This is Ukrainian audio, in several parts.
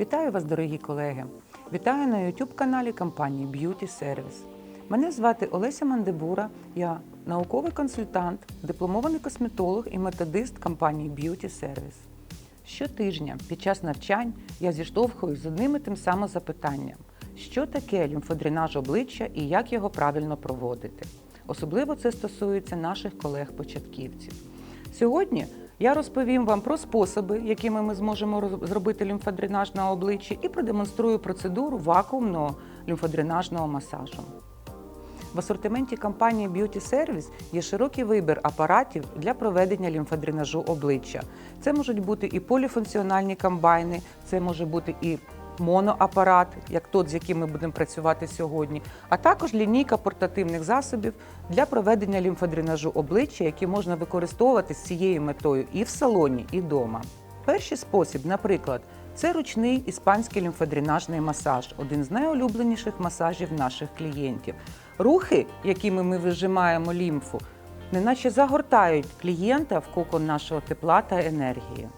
Вітаю вас, дорогі колеги! Вітаю на youtube каналі компанії Beauty Service. Мене звати Олеся Мандебура, я науковий консультант, дипломований косметолог і методист компанії Beauty Service. Щотижня під час навчань я зіштовхуюсь з одним і тим самим запитанням: що таке лімфодренаж обличчя і як його правильно проводити. Особливо це стосується наших колег-початківців. Сьогодні я розповім вам про способи, якими ми зможемо зробити лімфодренаж на обличчі, і продемонструю процедуру вакуумного лімфодренажного масажу. В асортименті компанії Beauty Service є широкий вибір апаратів для проведення лімфодренажу обличчя. Це можуть бути і поліфункціональні комбайни, це може бути і моноапарат, як тот, з яким ми будемо працювати сьогодні, а також лінійка портативних засобів для проведення лімфодренажу обличчя, які можна використовувати з цією метою і в салоні, і вдома. Перший спосіб, наприклад, це ручний іспанський лімфодренажний масаж, один з найулюбленіших масажів наших клієнтів. Рухи, якими ми вижимаємо лімфу, неначе загортають клієнта в кокон нашого тепла та енергії.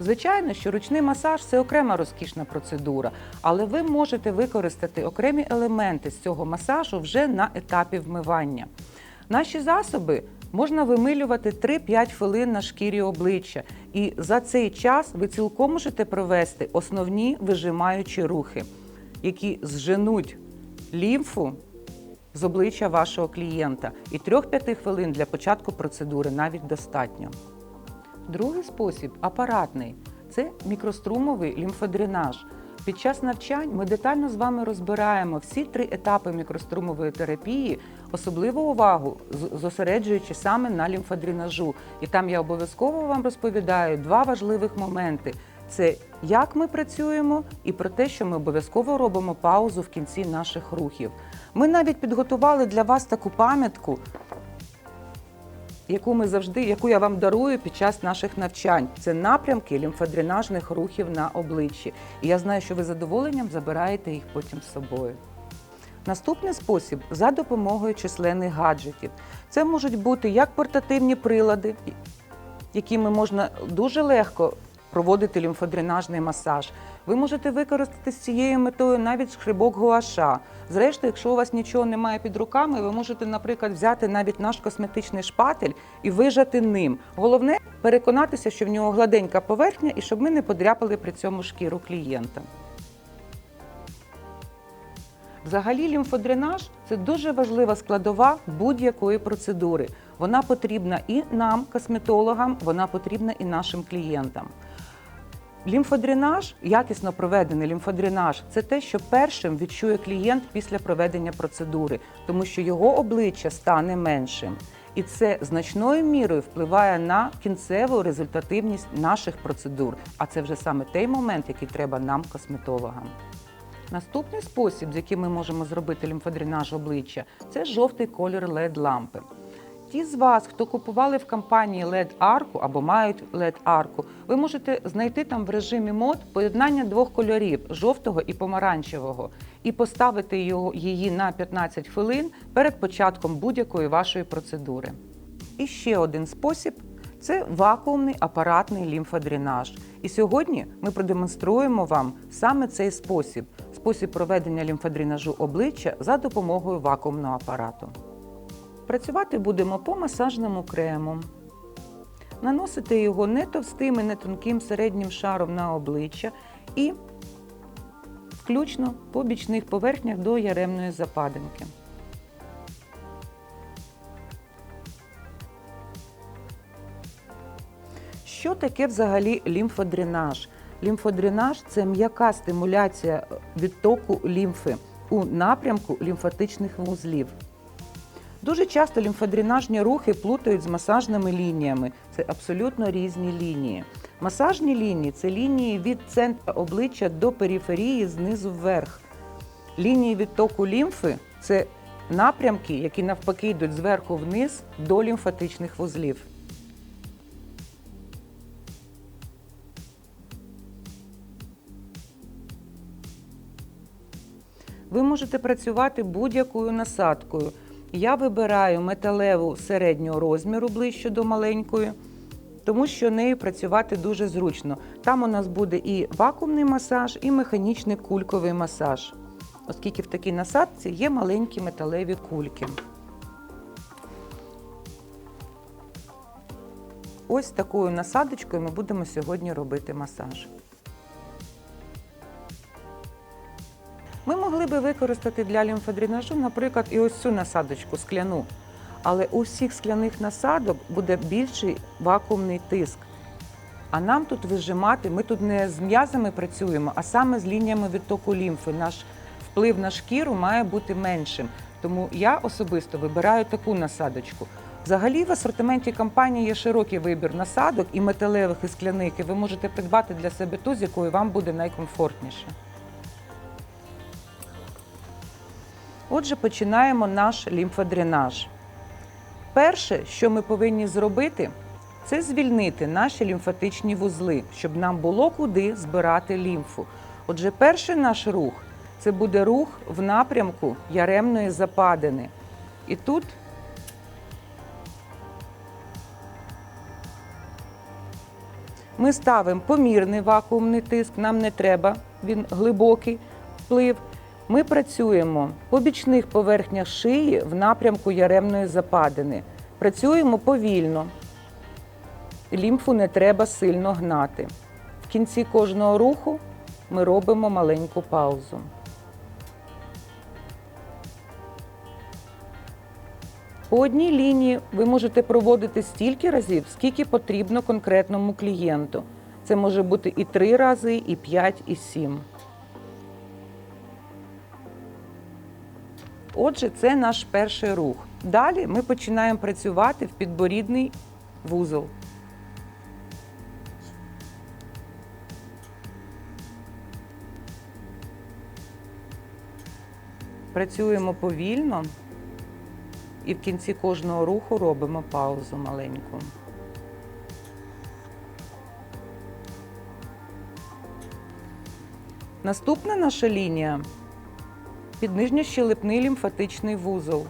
Звичайно, що ручний масаж це окрема розкішна процедура, але ви можете використати окремі елементи з цього масажу вже на етапі вмивання. Наші засоби можна вимилювати 3-5 хвилин на шкірі обличчя, і за цей час ви цілком можете провести основні вижимаючі рухи, які зженуть лімфу з обличчя вашого клієнта. І 3-5 хвилин для початку процедури навіть достатньо. Другий спосіб апаратний це мікрострумовий лімфодренаж. Під час навчань ми детально з вами розбираємо всі три етапи мікрострумової терапії, особливу увагу зосереджуючи саме на лімфодренажу. І там я обов'язково вам розповідаю два важливих моменти: це як ми працюємо, і про те, що ми обов'язково робимо паузу в кінці наших рухів. Ми навіть підготували для вас таку пам'ятку, яку ми завжди, яку я вам дарую під час наших навчань. Це напрямки лімфодренажних рухів на обличчі. І я знаю, що ви задоволенням забираєте їх потім з собою. Наступний спосіб за допомогою численних гаджетів. Це можуть бути як портативні прилади, якими можна дуже легко проводити лімфодренажний масаж. Ви можете використати з цією метою навіть шкрибок гуаша. Зрештою, якщо у вас нічого немає під руками, ви можете, наприклад, взяти навіть наш косметичний шпатель і вижати ним. Головне переконатися, що в нього гладенька поверхня і щоб ми не подряпали при цьому шкіру клієнта. Взагалі, лімфодренаж це дуже важлива складова будь-якої процедури. Вона потрібна і нам, косметологам, вона потрібна і нашим клієнтам. Лімфодренаж, якісно проведений лімфодренаж, це те, що першим відчує клієнт після проведення процедури, тому що його обличчя стане меншим. І це значною мірою впливає на кінцеву результативність наших процедур. А це вже саме той момент, який треба нам, косметологам. Наступний спосіб, з яким ми можемо зробити лімфодренаж обличчя, це жовтий колір led лампи. Ті з вас, хто купували в компанії led арку або мають led арку, ви можете знайти там в режимі мод поєднання двох кольорів жовтого і помаранчевого, і поставити його, її на 15 хвилин перед початком будь-якої вашої процедури. І ще один спосіб це вакуумний апаратний лімфодренаж. І сьогодні ми продемонструємо вам саме цей спосіб спосіб проведення лімфодренажу обличчя за допомогою вакуумного апарату. Працювати будемо по масажному крему. Наносити його не товстим і не тонким середнім шаром на обличчя і включно по бічних поверхнях до яремної западинки. Що таке взагалі лімфодренаж? Лімфодренаж це м'яка стимуляція відтоку лімфи у напрямку лімфатичних вузлів. Дуже часто лімфодренажні рухи плутають з масажними лініями. Це абсолютно різні лінії. Масажні лінії це лінії від центра обличчя до периферії знизу вверх. Лінії відтоку лімфи це напрямки, які навпаки йдуть зверху вниз до лімфатичних вузлів. Ви можете працювати будь-якою насадкою. Я вибираю металеву середнього розміру ближче до маленької. тому що нею працювати дуже зручно. Там у нас буде і вакуумний масаж, і механічний кульковий масаж, оскільки в такій насадці є маленькі металеві кульки. Ось такою насадочкою ми будемо сьогодні робити масаж. Могли би використати для лімфодренажу, наприклад, і ось цю насадочку скляну. Але у всіх скляних насадок буде більший вакуумний тиск. А нам тут вижимати, ми тут не з м'язами працюємо, а саме з лініями відтоку лімфи. Наш вплив на шкіру має бути меншим. Тому я особисто вибираю таку насадочку. Взагалі в асортименті компанії є широкий вибір насадок і металевих, і скляних, і ви можете придбати для себе ту, з якою вам буде найкомфортніше. Отже, починаємо наш лімфодренаж. Перше, що ми повинні зробити, це звільнити наші лімфатичні вузли, щоб нам було куди збирати лімфу. Отже, перший наш рух це буде рух в напрямку яремної западини. І тут ми ставимо помірний вакуумний тиск, нам не треба, він глибокий вплив. Ми працюємо по бічних поверхнях шиї в напрямку яремної западини. Працюємо повільно. Лімфу не треба сильно гнати. В кінці кожного руху ми робимо маленьку паузу. По одній лінії ви можете проводити стільки разів, скільки потрібно конкретному клієнту. Це може бути і 3 рази, і 5, і 7. Отже, це наш перший рух. Далі ми починаємо працювати в підборідний вузол. Працюємо повільно і в кінці кожного руху робимо паузу маленьку. Наступна наша лінія під нижньощелепний лімфатичний вузол.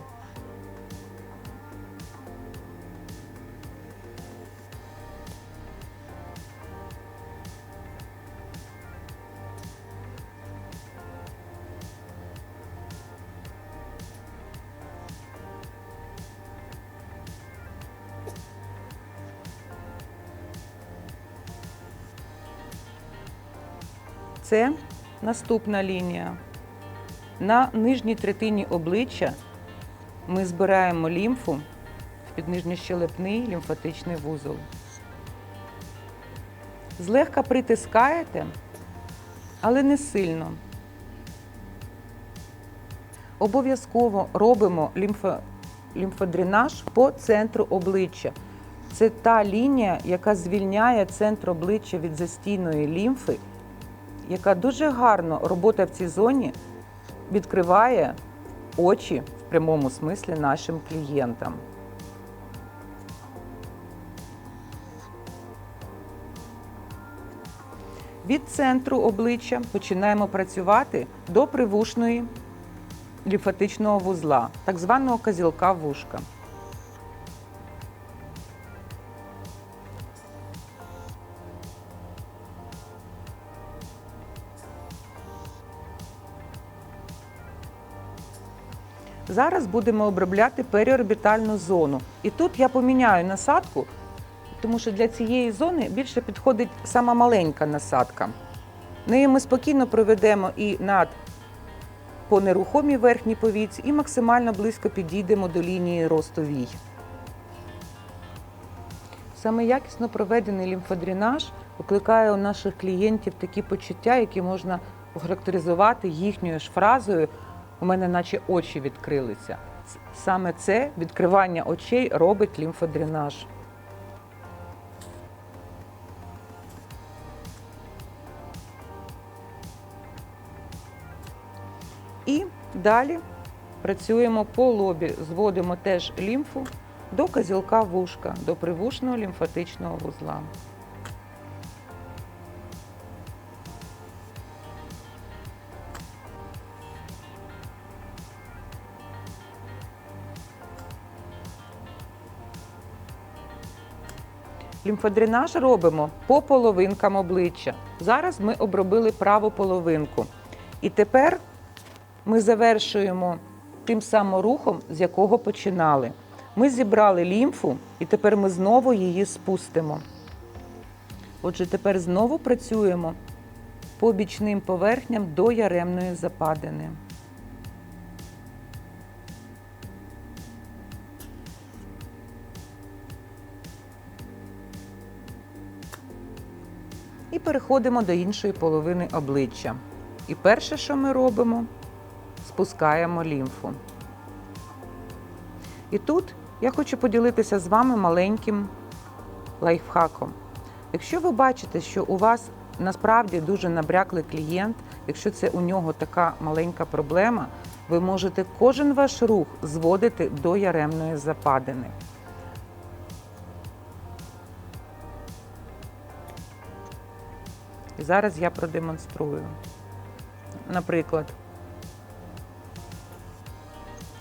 Це наступна лінія. На нижній третині обличчя ми збираємо лімфу в піднижньощелепний лімфатичний вузол. Злегка притискаєте, але не сильно. Обов'язково робимо лімфо, лімфодренаж по центру обличчя. Це та лінія, яка звільняє центр обличчя від застійної лімфи, яка дуже гарно робота в цій зоні відкриває очі в прямому смислі нашим клієнтам. Від центру обличчя починаємо працювати до привушної лімфатичного вузла, так званого казілка вушка. Зараз будемо обробляти періорбітальну зону. І тут я поміняю насадку, тому що для цієї зони більше підходить сама маленька насадка. Нею ми спокійно проведемо і над по нерухомій верхній повіці, і максимально близько підійдемо до лінії росту вій. Саме якісно проведений лімфодренаж викликає у наших клієнтів такі почуття, які можна охарактеризувати їхньою ж фразою у мене наче очі відкрилися. Саме це відкривання очей робить лімфодренаж. І далі працюємо по лобі, зводимо теж лімфу до казілка вушка, до привушного лімфатичного вузла. Лімфодренаж робимо по половинкам обличчя. Зараз ми обробили праву половинку. І тепер ми завершуємо тим самим рухом, з якого починали. Ми зібрали лімфу і тепер ми знову її спустимо. Отже, тепер знову працюємо по бічним поверхням до яремної западини. Переходимо до іншої половини обличчя. І перше, що ми робимо, спускаємо лімфу. І тут я хочу поділитися з вами маленьким лайфхаком. Якщо ви бачите, що у вас насправді дуже набряклий клієнт, якщо це у нього така маленька проблема, ви можете кожен ваш рух зводити до яремної западини. І зараз я продемонструю. Наприклад,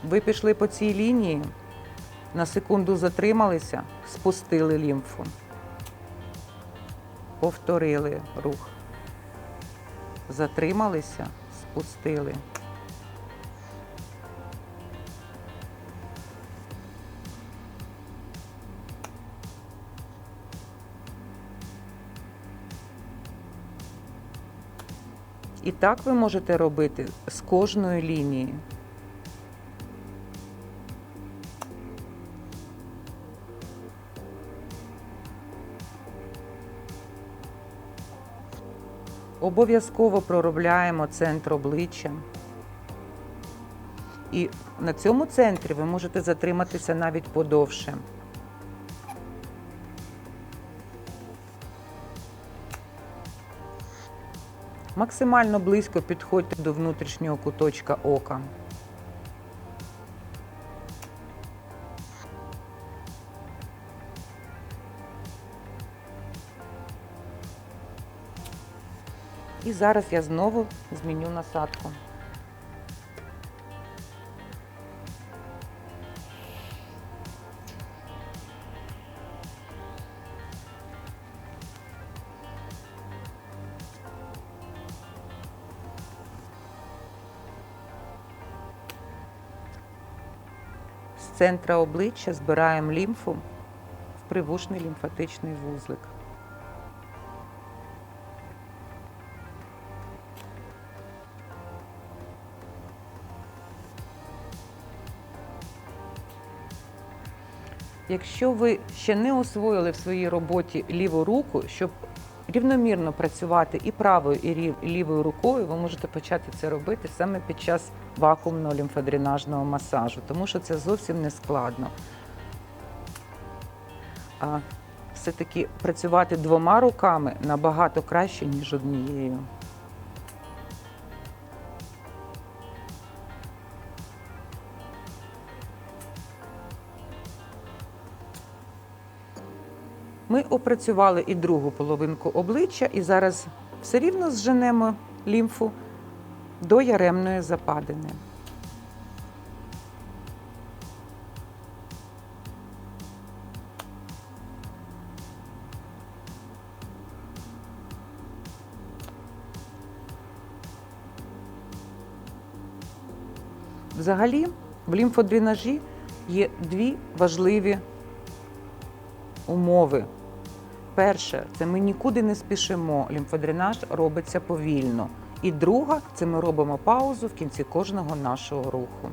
ви пішли по цій лінії, на секунду затрималися, спустили лімфу, повторили рух. Затрималися, спустили. Так ви можете робити з кожною лінією. Обов'язково проробляємо центр обличчя. І на цьому центрі ви можете затриматися навіть подовше. Максимально близько підходьте до внутрішнього куточка ока. І зараз я знову зміню насадку. Центра обличчя збираємо лімфу в привушний лімфатичний вузлик. Якщо ви ще не освоїли в своїй роботі ліву руку, щоб рівномірно працювати і правою, і лівою рукою, ви можете почати це робити саме під час вакуумного лімфодренажного масажу, тому що це зовсім не складно. А все-таки працювати двома руками набагато краще, ніж однією. Ми опрацювали і другу половинку обличчя, і зараз все рівно зженемо лімфу до яремної западини. Взагалі, в лімфодренажі є дві важливі умови. Перше, це ми нікуди не спішимо. Лімфодренаж робиться повільно. І друга це ми робимо паузу в кінці кожного нашого руху.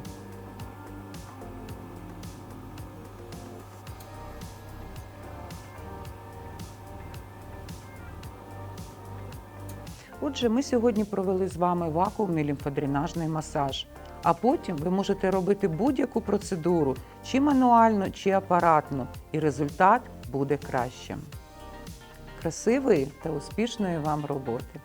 Отже, ми сьогодні провели з вами вакуумний лімфодренажний масаж. А потім ви можете робити будь-яку процедуру, чи мануально, чи апаратно, і результат буде кращим. Красивої та успішної вам роботи!